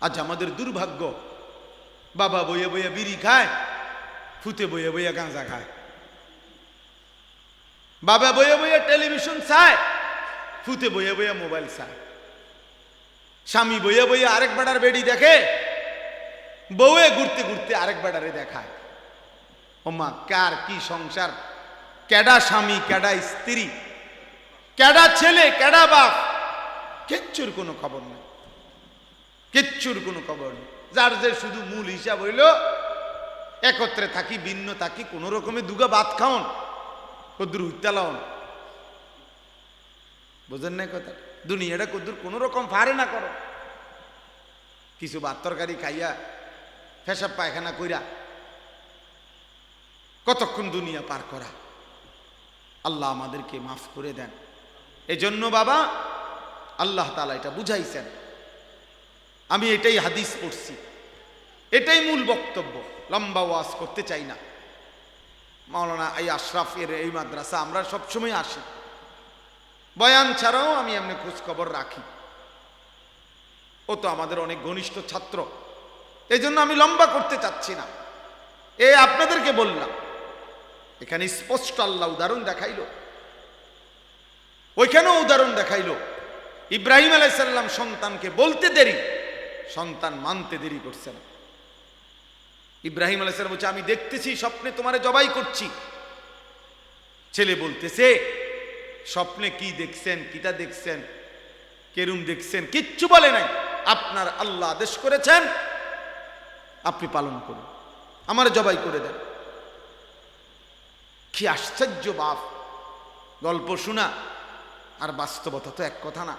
আজ আমাদের দুর্ভাগ্য। বাবা বইয়ে বইয়ে বিড়ি খায়, ফুতে বইয়ে বইয়ে গাঁজা খায়। বাবা বইয়ে বইয়ে টেলিভিশন চায়, ফুতে বইয়ে বইয়ে মোবাইল চায়। স্বামী বইয়ে বইয়ে আরেক বেড়ার বেড়ি দেখে, বউয়ে ঘুরতে ঘুরতে আরেক বেড়ারে দেখায়। ওমা, কার কি সংসার? কেডা স্বামী, কেডা স্ত্রী? কেডা ছেলে, কেডা বাপ? কিচ্ছুর কোনো খবর নেই। কিচ্ছুর কোনো খবর নেই। যার যে শুধু মূল হিসাব হইল, একত্রে থাকি, ভিন্ন থাকি, কোনো রকমে দুগা ভাত খাওন কদ্দুর উত্তালাওন বুঝেন না কথা? দুনিয়াটা কদ্দুর কোনো রকম ফারে না করো। কিছু ভাত তরকারি খাইয়া, ফেসাব পায়খানা কইরা, কতক্ষণ দুনিয়া পার করা? আল্লাহ আমাদেরকে মাফ করে দেন। এজন্য বাবা, আল্লাহ তালা এটা বুঝাইছেন। আমি এটাই হাদিস পড়ছি। এটাই মূল বক্তব্য। লম্বা ওয়াজ করতে চাই না। মাওলানা এই আশরাফ এর এই মাদ্রাসা, আমরা সবসময় আসি। বয়ান ছাড়াও আমি এমনি খোঁজ খবর রাখি। ও তো আমাদের অনেক ঘনিষ্ঠ ছাত্র। এই জন্য আমি লম্বা করতে চাচ্ছি না। এ আপনাদেরকে বললাম, এখানে স্পষ্ট আল্লাহ উদাহরণ দেখাইল। ওইখানেও উদাহরণ দেখাইল। ইব্রাহিম আলাইসাল্লাম সন্তানকে বলতে দেরি। সন্তান মানতে দেরি করছে না। ইব্রাহিম আলাইসাল্লাম বলছে, আমি দেখতেছি, স্বপ্নে তোমারে জবাই করছি। ছেলে বলতেছে, স্বপ্নে কি দেখছেন, কিটা দেখছেন, কেরুম দেখছেন, কিচ্ছু বলে নাই। আপনার আল্লাহ আদেশ করেছেন, আপনি পালন করুন, আমার জবাই করে দেন। কি আশ্চর্য বাপ। গল্প শোনা, আর বাস্তবতা তো এক কথা না।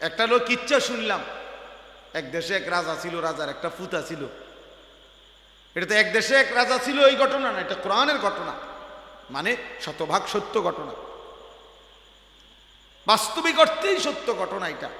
একটা লোক ইচ্ছা শুনলাম এক দেশে এক রাজা ছিল, রাজার একটা ফুতা ছিল। এটা তো এক দেশে এক রাজা ছিল, এই ঘটনা না, এটা কোরআনের ঘটনা। মানে শতভাগ সত্য ঘটনা। বাস্তবিক অর্থেই সত্য ঘটনা এটা।